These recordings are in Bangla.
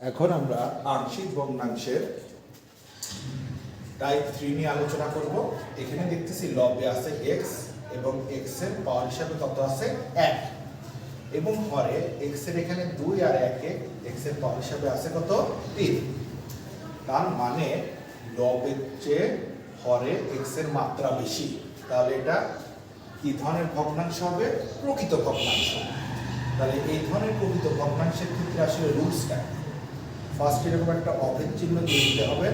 এখন আমরা আংশিক ভগ্নাংশের টাইপ থ্রি নিয়ে আলোচনা করব। এখানে দেখতেছি লবে আছে এক্স এবং এক্সের পাওয়ার হিসাবে কত আছে? এক। এবং হরে এক্সের এখানে দুই আর একে এক্সের পাওয়ার হিসাবে আছে কত? তিন। তার মানে লবের চেয়ে হরে এক্সের মাত্রা বেশি। তাহলে এটা কি ধরনের ভগ্নাংশ হবে? প্রকৃত ভগ্নাংশ। তাহলে এই ধরনের প্রকৃত ভগ্নাংশের ক্ষেত্রে আসলে রুলস রুলসটা ফার্স্ট এরকম একটা অভেদ চিহ্ন দিয়ে দিতে হবে,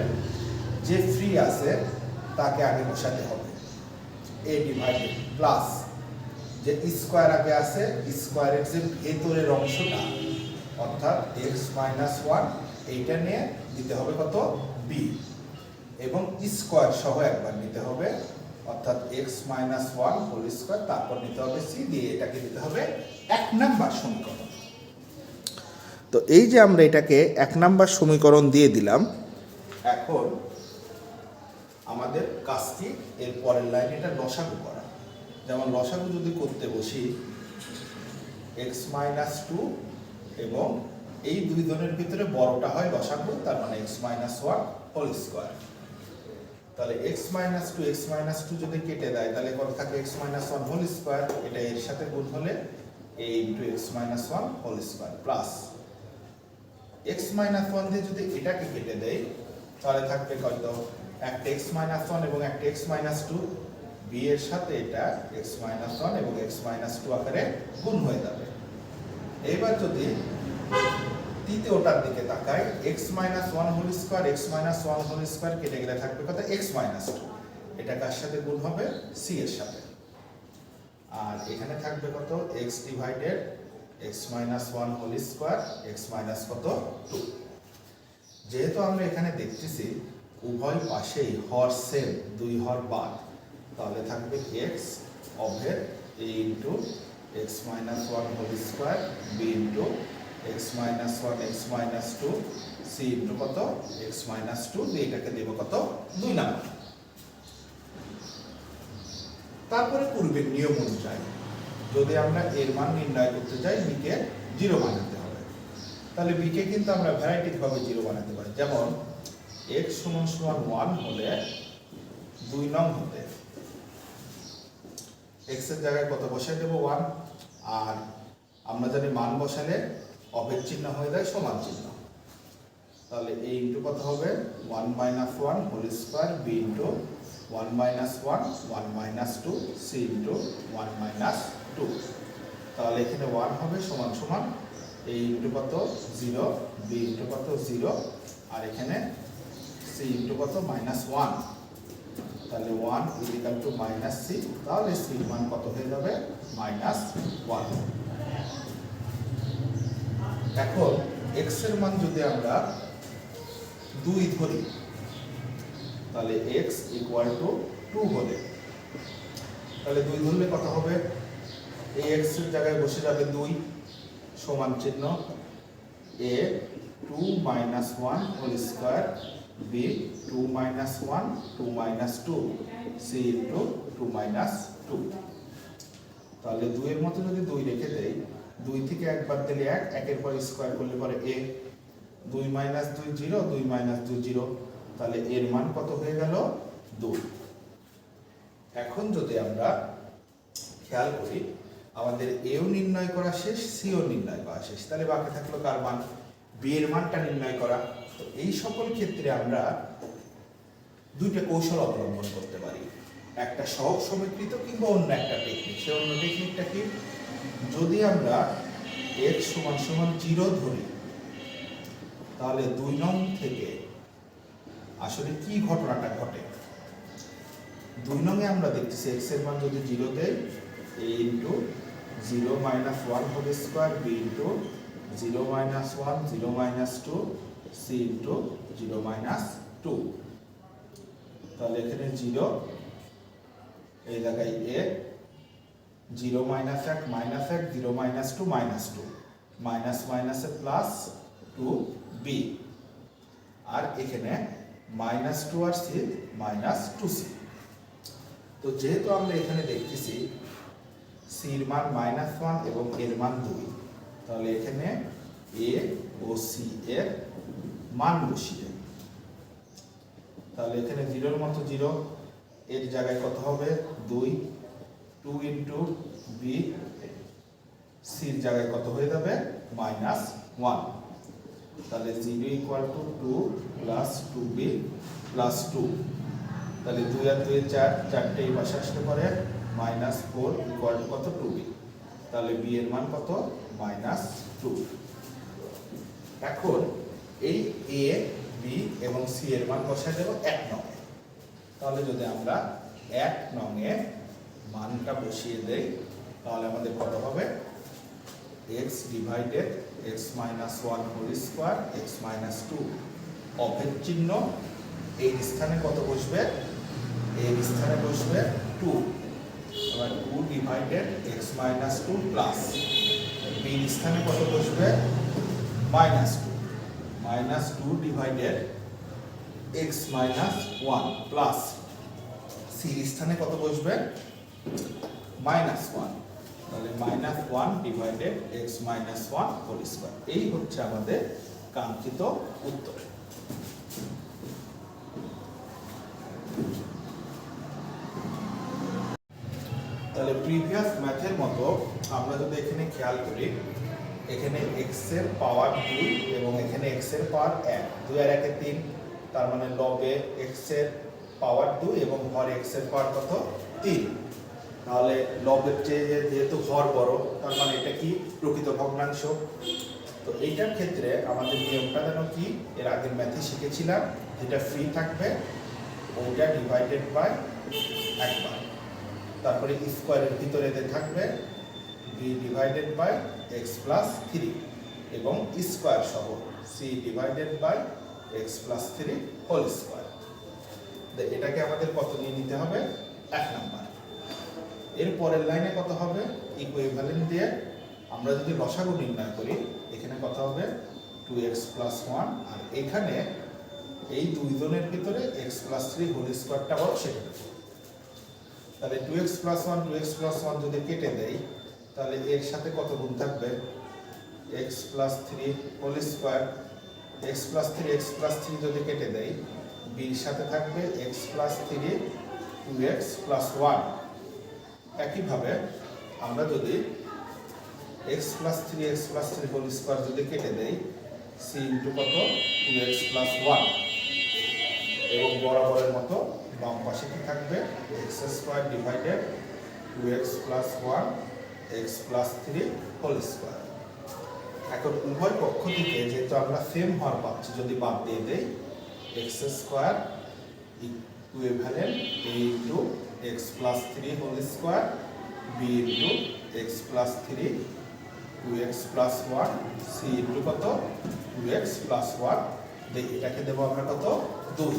যে ফ্রি আছে, তাকে আগে বসাতে হবে। এ ডিভাইডেড প্লাস যে স্কোয়ার আগে আছে স্কোয়ারের যে ভেতরের অংশটা, অর্থাৎ এক্স মাইনাস ওয়ান এইটা নিয়ে দিতে হবে কত? বি এবং স্কোয়ার সহ একবার নিতে হবে, অর্থাৎ x minus one whole square তারপর নিতে হবে সি দিয়ে এটাকে দিতে হবে এক নাম্বার সমীকরণ। তো এই যে আমরা এটাকে এক নাম্বার সমীকরণ দিয়ে দিলাম, এখন আমাদের কাজটি এর পরের লাইন এটা লসাগু করা। যেমন লসাগু যদি করতে বসি এক্স মাইনাস টু এবং এই দুই জনের ভিতরে বড়টা হয় লসাগু, তার মানে x minus one whole square তাহলে x minus two x minus two যদি কেটে দেয়, তাহলে কত থাকে? X minus one whole square এটা এর সাথে গুণ হলে A into x minus one whole square plus x minus one দিয়ে যদি এটাকে কেটে দেয় তাহলে থাকবে কত? একটা এক্স মাইনাস ওয়ান এবং একটা এক্স মাইনাস টু বি এর সাথে এটা এক্স মাইনাস ওয়ান এবং এক্স মাইনাস টু আকারে গুণ হয়ে যাবে। এইবার যদি তৃতীয়টার দিকে তাকাই x minus one whole square x minus one whole square কেটে গেলে থাকবে কত? এক্স মাইনাস টু এটা কার সাথে গুণ হবে? সি এর সাথে। আর এখানে থাকবে কত? X divided x minus one whole square x minus কত? টু যেহেতু আমরা এখানে দেখতেছি উভয় পাশেই হর সেম দুই হর বাদ, তাহলে থাকবে এক্স অভেদ A into x minus one whole square B into x minus one x minus two C into কত? এক্স মাইনাস টু এটাকে দেবো কত? দুই নাম্বার। তারপরে পূর্বের নিয়ম অনুযায়ী যদি আমরা এর মান নির্ণয় করতে চাই বিকে জিরো বানাতে হবে। তাহলে বিকে কিন্তু আমরা ভ্যারাইটিক ভাবে জিরো বানাতে পারি। যেমন এক্স সমান সমান ওয়ান হলে দুই নং হতে এক্সের জায়গায় কত বসাই দেবো? ওয়ান আর আমরা জানি মান বসালে চিহ্ন হয়ে যায়, সমান চিহ্ন। তাহলে এ ইন্টু কত হবে? One minus one whole square B into one minus one one minus two C into one minus two তাহলে এখানে ওয়ান হবে সমান সমান এই ইন্টু কত? জিরো বি ইন্টু কত? জিরো আর এখানে সি ইন্টু কত? মাইনাস ওয়ান তাহলে one equal to minus C তাহলে সির মান কত হয়ে যাবে? মাইনাস ওয়ান এখন এক্সের মান যদি আমরা দুই ধরি, তাহলে এক্স ইকুয়াল টু টু হলে। তাহলে দুই ধরলে কত হবে? এই এক্সের জায়গায় বসে যাবে দুই সমান চিহ্ন A two minus one whole square B two minus one two minus two C into two minus two তাহলে দুইয়ের মতো যদি দুই রেখে দেই, দুই থেকে একবার দিলে এক, একের পর স্কোয়ার করলে পরে এ দুই মাইনাস দুই জিরো দুই মাইনাস দুই জিরো তাহলে এর মান কত হয়ে গেল? দুই। এখন যদি আমরা খেয়াল করি আমাদের এও নির্ণয় করা শেষ, সিও নির্ণয় করা শেষ। তাহলে বাকি থাকল কার মান? বি এর মানটা নির্ণয় করা। তো এই সকল ক্ষেত্রে আমরা দুইটা কৌশল অবলম্বন করতে পারি। একটা সহজ সমীকৃত কিংবা অন্য একটা টেকনিক সে অন্য টেকনিকটা কি? যদি আমরা এক্স সমান সমান জিরো ধরি, তাহলে দুই নং থেকে আসলে কি ঘটনাটা ঘটে? দুই নঙে আমরা দেখতেছি এক্সের মান যদি জিরো দেয় A into zero minus one whole square B into zero minus one, zero minus two, C into zero minus two. তাহলে এখানে জিরো, এই জায়গায় এ, জিরো মাইনাস এক মাইনাস এক, zero minus two minus two. Minus মাইনাসে প্লাস টু বি। আর এখানে মাইনাস টু আর সি, মাইনাস টু সি। তো যেহেতু আমরা এখানে দেখতেছি সির মান মাইনাস ওয়ান এবং এর মান দুই। তাহলে এখানে এ ও সি এর মান বসিয়ে। তাহলে এখানে জিরোর মতো জিরো, এর জায়গায় কত হবে? দুই। টু ইন্টু বি সির জায়গায় কত হয়ে যাবে? Minus one. তাহলে zero equal to two plus two B plus two. তাহলে দুই আর দুই চার, চারটে এই পাশে আসতে পারে। মাইনাস ফোর ইকুয়াল টু কত টু? বি তাহলে বি এর মান কত? Minus two. এখন এই এ, বি এবং সি এর মান বসাই দেবো এক নঙে তাহলে যদি আমরা এক নঙে মানটা বসিয়ে দেই, তাহলে আমাদের কত হবে? X divided x minus one whole square x minus two অভেদ চিহ্ন এই স্থানে কত বসবে? এই স্থানে বসবে টু এবার two divided x minus two plus বির স্থানে কত বসবে? Minus two minus two divided x minus one plus সির স্থানে কত বসবে? মাইনাস ওয়ান তাহলে minus one divided x minus one whole square এই হচ্ছে আমাদের কাঙ্ক্ষিত উত্তর তাহলে প্রিভিয়াস ম্যাথের মতো আমরা যদি এখানে খেয়াল করি, এখানে এক্সের পাওয়ার দুই এবং এখানে এক্সের পাওয়ার এক। দুই আর একে তিন, তার মানে লবে এক্সের পাওয়ার দুই এবং হর এক্সের পাওয়ার কত? তিন। তাহলে লবের চেয়ে যেহেতু হর বড়, তার মানে এটা কি? প্রকৃত ভগ্নাংশ। তো এইটার ক্ষেত্রে আমাদের নিয়মটা যেন কি? এর আগের ম্যাথে শিখেছিলাম, যেটা ফ্রি থাকবে, ওইটা ডিভাইডেড বাই একবার। তারপরে স্কোয়ারের ভিতরে যে থাকবে B divided by x plus three এবং স্কোয়ার সহ C divided by x plus three whole square এটাকে আমাদের কত নিয়ে নিতে হবে? এক নাম্বার। এর পরের লাইনে কত হবে? ইকুইভ্যালেন্ট দিয়ে আমরা যদি লসাগু নির্ণয় করি, এখানে কত হবে? টু এক্স প্লাস ওয়ান আর এখানে এই দুইজনের ভিতরে এক্স প্লাস থ্রি হোল স্কোয়ারটা বড় দেবো। তাহলে two x plus one two x plus one যদি কেটে দেই তাহলে এর সাথে কত গুণ থাকবে x plus three whole square x plus three x plus three যদি কেটে দেই বির সাথে থাকবে x plus three two x plus one একইভাবে আমরা যদি x plus three x plus three whole square যদি কেটে দেই সি ইন্টু কত টু এক্স প্লাস ওয়ান এবং বরাবরের মতো বাম পাশে কি থাকবে? X square divided two x plus one x plus three whole square এখন উভয় পক্ষ থেকে যেহেতু আমরা সেম হর পাচ্ছি, যদি বাদ দিয়ে দেই x square equivalent a into x plus three whole square b into x plus three two x plus one c into কত? টু এক্স প্লাস ওয়ান এটাকে দেবো আমরা কত? দুই।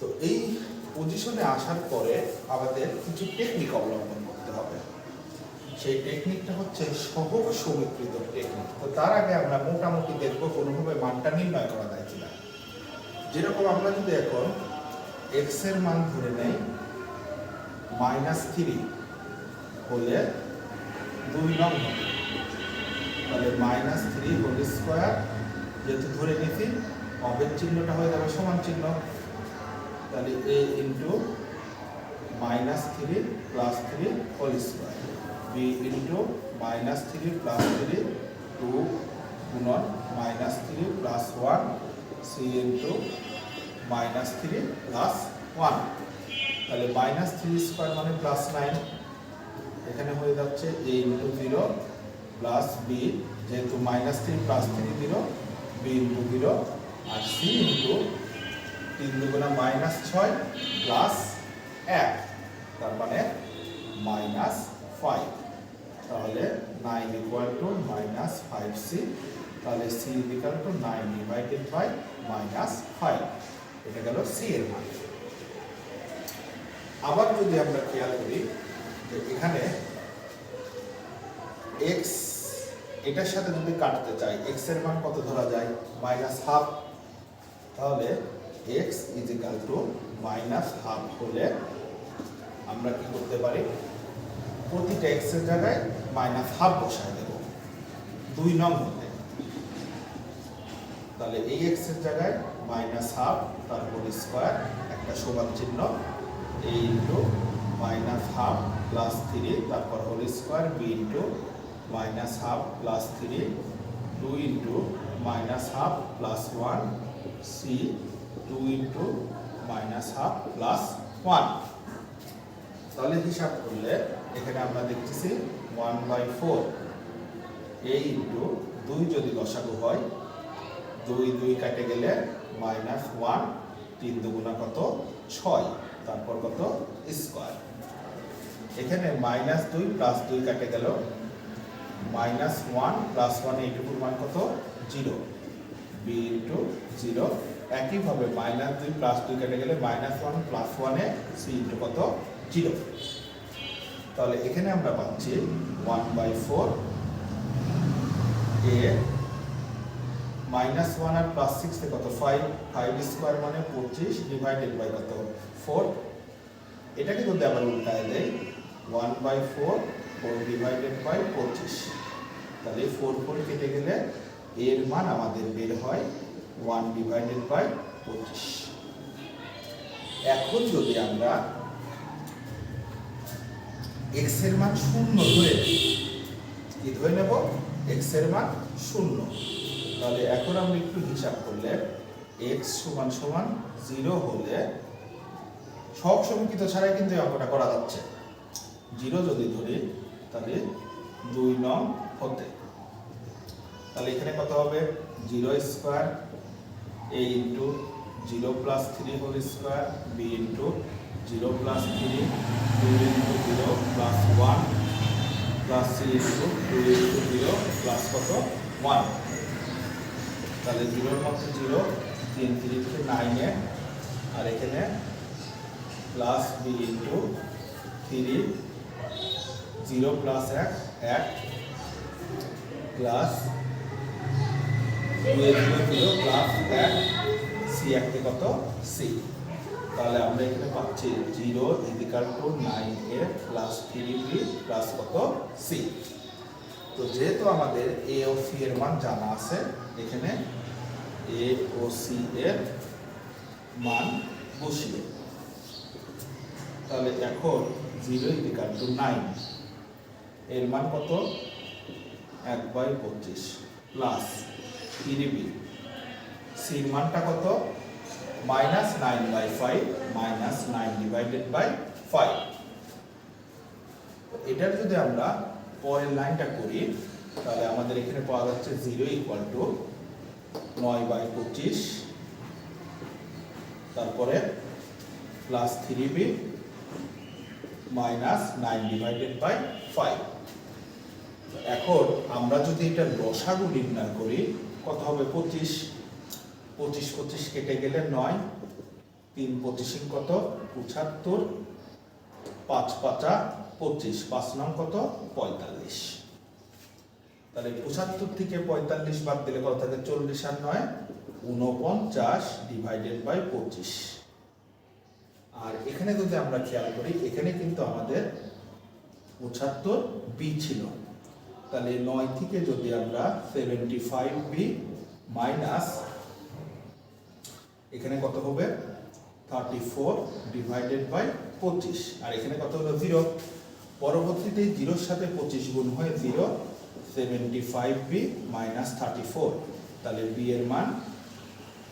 তো এই পজিশনে আসার পরে আমাদের কিছু টেকনিক অবলম্বন করতে হবে। সেই টেকনিকটা হচ্ছে সহগ সমীকৃত টেকনিক তো তার আগে আমরা মোটামুটি দেখব কোনোভাবে মানটা নির্ণয় করা যায় কিনা। যেরকম আমরা যদি এখন এক্সের মান ধরে নেই মাইনাস থ্রি হলে দুই নং হবে। তাহলে মাইনাস থ্রি হোল স্কোয়ার যেহেতু ধরে নিছি অবের চিহ্নটা হয়ে যাবে সমান চিহ্ন। তাহলে a into minus three plus three whole square b into minus three plus three two গুণন minus three plus one c into minus three plus one তাহলে মাইনাস থ্রি স্কোয়ার মানে প্লাস নাইন এখানে হয়ে যাচ্ছে a into zero plus b যেহেতু minus three plus three zero b into zero আর সি ইন্টু তিন দুগুণা মাইনাস ছয় প্লাস এক, তার মানে মাইনাস ফাইভ তাহলে nine equal to minus five c তাহলে c equal to nine divided by minus five এটা গেল সি এর মান। আবার যদি আমরা খেয়াল করি যে এখানে এক্স এটার সাথে যদি কাটতে চাই এক্সের মান কত ধরা যায়? মাইনাস হাফ তাহলে x is equal to minus half হলে আমরা কি করতে পারি? প্রতিটা এক্সের জায়গায় মাইনাস হাফ বসায় দেব। দুই নং হতে। তাহলে এই এক্সের জায়গায় মাইনাস হাফ তারপর স্কোয়ার, একটা সমান চিহ্ন এই into minus half plus three তারপর whole square b into minus half plus three two into minus half plus one c two into minus half plus one তাহলে হিসাব করলে এখানে আমরা দেখতেছি ওয়ান বাই ফোর এই ইন্টু দুই যদি লসাগু হয়, দুই দুই কাটে গেলে মাইনাস ওয়ান তিন দুগুণা কত? ছয়, তারপর কত? স্কোয়ার এখানে মাইনাস দুই প্লাস দুই কাটে গেল মাইনাস ওয়ান প্লাস ওয়ান এইটুকুর মান কত? জিরো বি ইন্টু জিরো একইভাবে মাইনাস দুই প্লাস দুই কেটে গেলে মাইনাস ওয়ান প্লাস ওয়ানে সি ইন্টু কত? জিরো তাহলে এখানে আমরা পাচ্ছি one by four a minus one R plus six কত? ফাইভ ফাইভ স্কোয়ার মানে পঁচিশ ডিভাইডেড বাই কত? ফোর এটাকে যদি আবার উল্টায় দেয় one by four four divided by পঁচিশ। তাহলে ফোর ফোর কেটে গেলে এর মান আমাদের বের হয় ওয়ান ডিভাইডেড বাই পঁচিশ। এখন যদি আমরা এক্সের মান শূন্য ধরে কি ধরে নেব? এক্সের মান শূন্য। তাহলে এখন আমরা একটু হিসাব করলে এক্স সমান সমান জিরো হলে সব সমীকৃত ছাড়াই কিন্তু এই অঙ্কটা করা যাচ্ছে। জিরো যদি ধরি, তাহলে দুই নং হতে। তাহলে এখানে কত হবে? Zero square a into zero plus three whole square b into zero plus three, two into zero plus one, plus c into two into zero plus কত? ওয়ান। তাহলে জিরোর মধ্যে জিরো, তিন থ্রি থেকে নাইনে আর এখানে plus B into three, zero plus এক এক, প্লাস দুই জিরো জিরো প্লাস এক সি একটি কত সি তাহলে আমরা এখানে পাচ্ছি zero equal to nine A plus three B plus কত সি তো যেহেতু আমাদের এ ও সি এর মান জানা আছে, এখানে এ ও সি এর মান বসিয়ে। তাহলে এখন জিরো ইজিকাল টু নাইন এর মান কত? এক বাই পঁচিশ প্লাস থ্রি সির মানটা কত? Minus nine by five minus nine divided by five এটার যদি আমরা পরের লাইনটা করি, তাহলে আমাদের এখানে পাওয়া যাচ্ছে জিরো ইকুয়াল টু নয় বাই পঁচিশ। তারপরে plus three b minus nine divided by five এখন আমরা যদি এটা লসাগু নির্ণয় করি কত হবে? পঁচিশ। পঁচিশ পঁচিশ কেটে গেলে নয়। তিন পঁচিশিং কত? পঁচাত্তর। পাঁচ পাঁচা পঁচিশ। পাঁচ নং কত? পঁয়তাল্লিশ। তাহলে পঁচাত্তর থেকে পঁয়তাল্লিশ বাদ দিলে কত থাকে? চল্লিশ আর নয় উনপঞ্চাশ ডিভাইডেড বাই পঁচিশ। আর এখানে যদি আমরা খেয়াল করি, এখানে কিন্তু আমাদের পঁচাত্তর বি ছিল। তাহলে নয় থেকে যদি আমরা সেভেন্টি ফাইভ বি মাইনাস এখানে কত হবে? থার্টি ফোর ডিভাইডেড বাই পঁচিশ। আর এখানে কত হলো? জিরো পরবর্তীতে জিরোর সাথে পঁচিশ গুণ হয়ে zero seventy five b minus thirty four তাহলে বি এর মান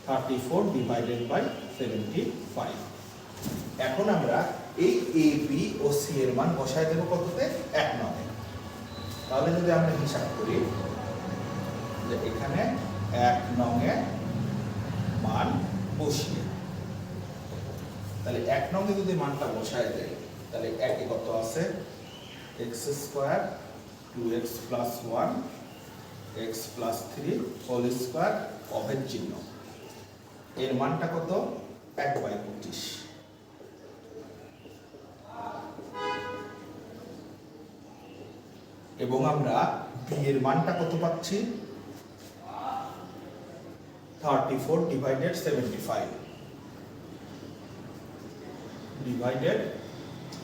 thirty four divided by seventy five এখন আমরা এই এ বি ও সি এর মান বসায় দেবো কততে? এক নয় তাহলে যদি আমরা হিসাব করি যে এখানে এক নঙে মান বসিয়ে, তাহলে এক নঙে যদি মানটা বসায় দেয় তাহলে একে কত আছে? X square two x plus one x plus three whole square অভেদ চিহ্ন। এর মানটা কত? এক বাই পঁচিশ। এবং আমরা বি এর মানটা কত পাচ্ছি? Thirty four divided seventy five divided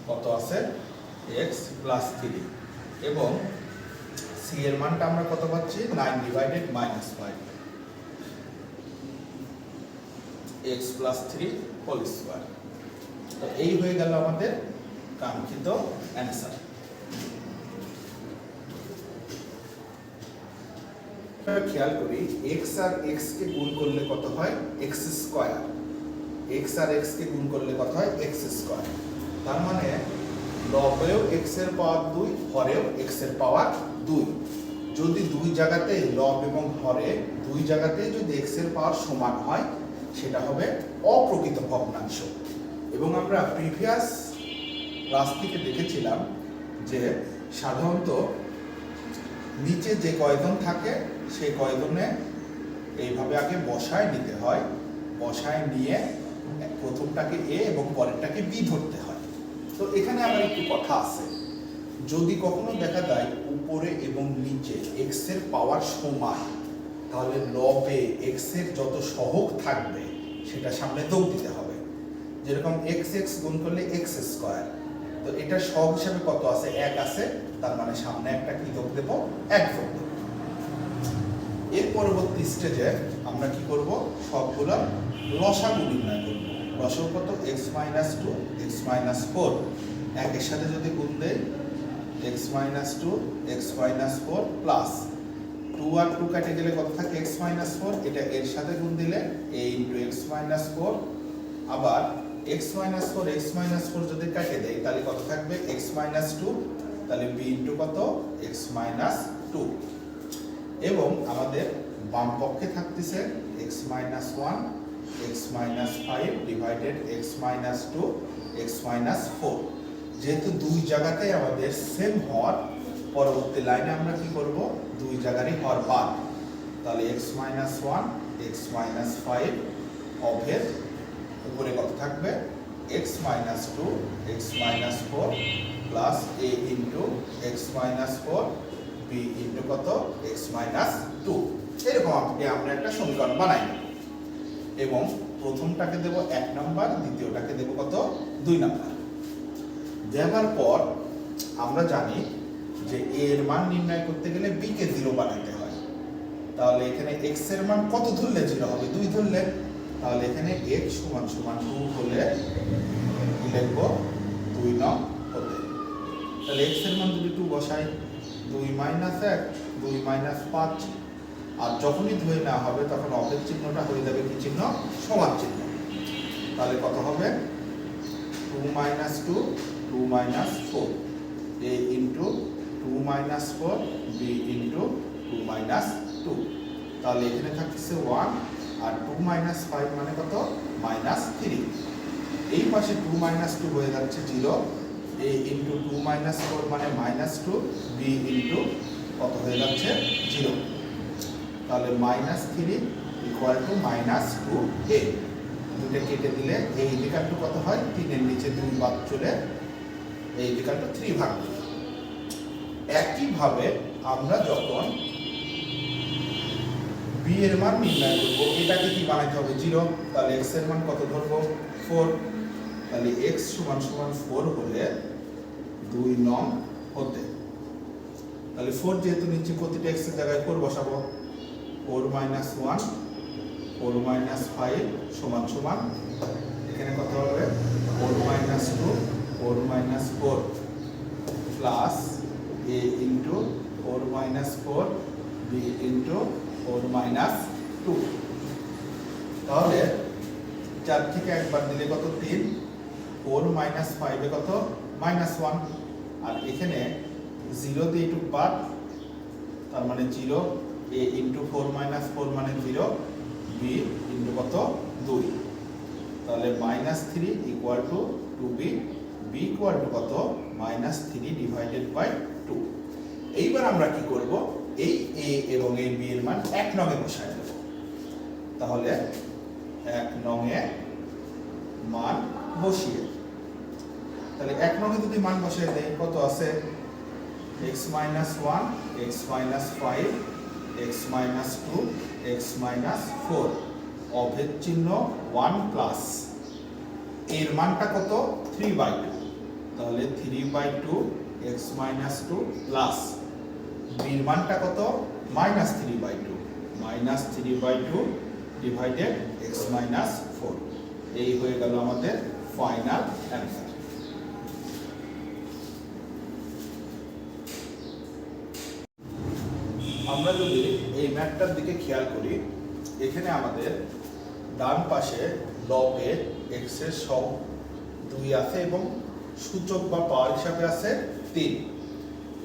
কত আছে? এক্স প্লাস থ্রি এবং সি এর মানটা আমরা কত পাচ্ছি? Nine divided minus five x plus three whole square তো এই হয়ে গেল আমাদের কাঙ্ক্ষিত অ্যান্সার খেয়াল করি এক্স আর এক্স কে গুণ করলে কত হয়? এক্স স্কোয়ার এক্স আর এক্স কে গুণ করলে কত হয়? এক্স স্কোয়ার তার মানে লবেও এক্সের পাওয়ার দুই, হরেও এক্সের পাওয়ার দুই। যদি দুই জায়গাতে লব এবং হরে দুই জায়গাতে যদি এক্সের পাওয়ার সমান হয়, সেটা হবে অপ্রকৃত ভগ্নাংশ। এবং আমরা প্রিভিয়াস ক্লাস থেকে দেখেছিলাম যে সাধারণত নিচে যে কয়জন থাকে, সে কয়জনে এইভাবে আগে বসায় নিতে হয়। বসায় নিয়ে প্রথমটাকে এ এবং পরেরটাকে বি ধরতে হয়। তো এখানে আমার একটু কথা আছে। যদি কখনো দেখা যায় উপরে এবং নিচে এক্সের পাওয়ার সমান, তাহলে লবে এক্সের যত সহগ থাকবে, সেটা সামনে যোগ দিতে হবে। যেরকম এক্স এক্স গুণ করলে এক্স স্কোয়ার তো এটা সহগ হিসাবে কত আছে? এক আছে, তার মানে সামনে একটা কি যোগ দেবো? এক যোগ দেবো। এর পরবর্তী স্টেজে আমরা কি করব? সবগুলো লসাগু নির্ণয় করব। লসাগু কত? X minus two x minus four একের সাথে যদি গুণ দেই x minus two x minus four plus two আর টু কাটে গেলে কত থাকে? এক্স মাইনাস ফোর এটা এর সাথে গুণ দিলে a into x minus four আবার x minus four x minus four যদি কাটে দেয় তাহলে কত থাকবে এক্স মাইনাস টু তাহলে বি ইন্টু কত এক্স মাইনাস টু এবং আমাদের বাম পক্ষে থাকতেছে x minus one x minus five divided x minus two x minus four যেহেতু দুই জায়গাতে আমাদের সেম হর পরবর্তী লাইনে আমরা কি করব দুই জায়গারই হর বাদ তাহলে x minus one x minus five অভেদ উপরে কত থাকবে? X minus two x minus four plus a into x minus four b into কত? এক্স মাইনাস টু এরকম আপনি আমরা একটা সমীকরণ বানাই। এবং প্রথমটাকে দেব এক নাম্বার, দ্বিতীয়টাকে দেব কত? দুই নাম্বার। দেওয়ার পর আমরা জানি যে এ এর মান নির্ণয় করতে গেলে বি কে জিরো বানাতে হয়। তাহলে এখানে এক্সের মান কত ধরলে জিরো হবে? দুই ধরলে তাহলে এখানে এক্স সমান সমান টু হলে লিখব? দুই নং হতে। তাহলে এক্সের মান যদি টু বসাই, দুই মাইনাস এক, দুই মাইনাস পাঁচ। আর যখনই ধুয়ে নেওয়া হবে, তখন অপের চিহ্নটা হয়ে যাবে কি চিহ্ন? সমান চিহ্ন। তাহলে কত হবে? Two minus two two minus four a into two minus four b into two minus two তাহলে এখানে থাকতেছে ওয়ান আর টু মাইনাস ফাইভ মানে কত? মাইনাস থ্রি এই পাশে টু মাইনাস টু হয়ে যাচ্ছে zero a into two minus four মানে মাইনাস টু বি ইন্টু কত হয়ে যাচ্ছে? জিরো তাহলে minus three equal to minus two a দুটো কেটে দিলে এই ইন্ডিকাল টু কত হয়? তিনের নিচে দুই বাদ চলে এই ইন্ডিকাল টু থ্রি ভাগ। একইভাবে আমরা যখন বি এর মান নির্ণয় করব। এটাকে কি বানাইতে হবে? জিরো, তাহলে এক্সের মান কত ধরবো? ফোর, তাহলে এক্স সমান সমান ফোর হলে দুই নং হতে। তাহলে ফোর যেহেতু নিচে প্রতিটা এক্সের জায়গায় ফোর বসাবো four minus one four minus five সমান সমান, এখানে কত হবে? Four minus two four minus four plus a into four minus four b into four minus two তাহলে চার থেকে একবার দিলে কত? তিন। ফোর মাইনাস ফাইভে কত? মাইনাস ওয়ান আর এখানে জিরো দিয়ে একটু বাদ, তার মানে zero a into four minus four মানে জিরো বি ইন্টু কত? দুই। তাহলে minus three equal to two b b equal to কত? Minus three divided by two এইবার আমরা কি করব? এই এ এবং এই বি এর মান এক নঙে বসায় দেব। তাহলে এক নঙে মান বসিয়ে তাহলে এক নঙে যদি মান বসিয়ে দেই, কত আছে? X minus one x minus five x minus two x minus four অভেদ চিহ্ন ওয়ান প্লাস এর মানটা কত? থ্রি বাই টু তাহলে three by two x minus two plus বির মানটা কত? Minus three by two. Minus three by two divided x minus four. এই হয়ে গেল আমাদের ফাইনাল অ্যান্সার। আমরা যদি এই ম্যাপটার দিকে খেয়াল করি, এখানে আমাদের ডান পাশে লবে এক্সের সব দুই আছে এবং সূচক বা পাওয়ার হিসাবে আছে তিন।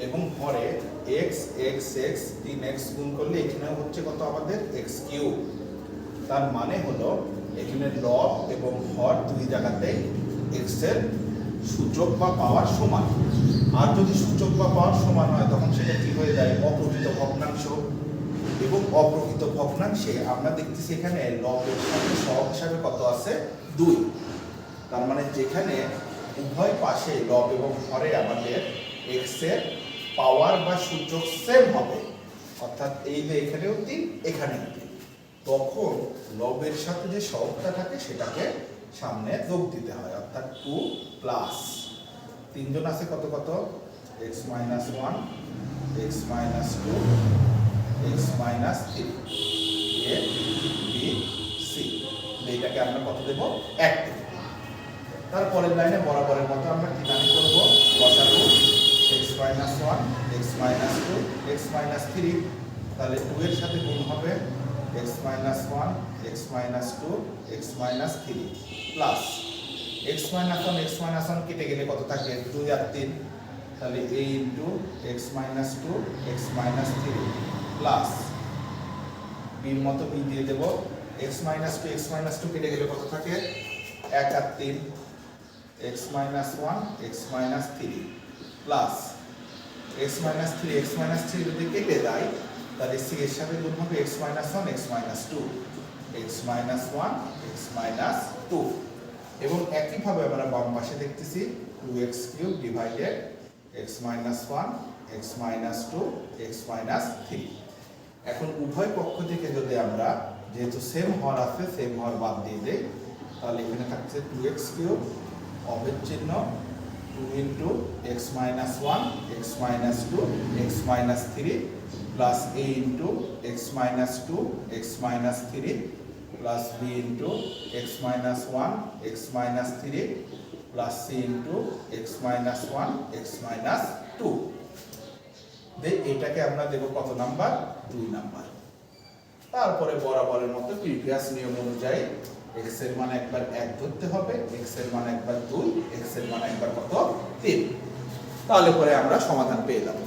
এবং হরে এক্স এক্স এক্স তিন এক্স গুণ করলে এখানে হচ্ছে কত আমাদের? এক্স কিউ তার মানে হলো এখানে লব এবং হর দুই জায়গাতেই এক্সের সূচক বা পাওয়ার সমান। আর যদি সূচক বা পাওয়ার সমান হয়, তখন সেটা কি হয়ে যায়? অপ্রকৃত ভগ্নাংশ এবং অপ্রকৃত ভগ্নাংশে আমরা দেখতেছি এখানে লবের সাথে সহগ হিসাবে কত আছে? দুই। তার মানে যেখানে উভয় পাশে লব এবং হরে আমাদের এক্সের পাওয়ার বা সূচক সেম হবে। অর্থাৎ এই যে এখানেও তিন এখানেও তিন। তখন লবের সাথে যে সহগটা থাকে, সেটাকে সামনে যোগ দিতে হয়। অর্থাৎ টু প্লাস তিনজন আছে কত কত? X minus one x minus two x minus three a b c এইটাকে আমরা কত দেব? এক তারপরের লাইনে বরাবরের মতো আমরা কি করব? বসাবো minus one x minus two x minus three তাহলে টু এর সাথে গুণ হবে x minus one x minus two x minus three plus x minus one x minus one কেটে গেলে কত থাকে দুই আর তিন তাহলে a into x minus two x minus three plus বির মতো বি দিয়ে দেবো x minus two x minus two কেটে গেলে কত থাকে এক আর তিন x minus one x minus three plus x minus three x minus three যদি কেটে যায়, তাহলে সি এর সাথে গুণ হবে x minus one x minus two x minus one x minus two এবং একইভাবে আমরা বাম পাশে দেখতেছি two x cube divided x minus one x minus two x minus three এখন উভয় পক্ষ থেকে যদি আমরা যেহেতু সেম হর আছে সেম হর বাদ দিয়ে দেই, তাহলে এখানে থাকছে টু এক্স কিউব অবের চিহ্ন two into x minus one x minus two x minus three plus a into x minus two x minus three plus b into x minus one x minus three plus c into x minus one x minus two এটাকে আমরা দেবো কত নাম্বার? দুই নাম্বার। তারপরে বরাবরের মতো প্রিভিয়াস নিয়ম অনুযায়ী এক্সের মান একবার এক ধরতে হবে এক্সের মান একবার দুই এক্সের মান একবার কত তিন। তাহলে পরে আমরা সমাধান পেয়ে যাব।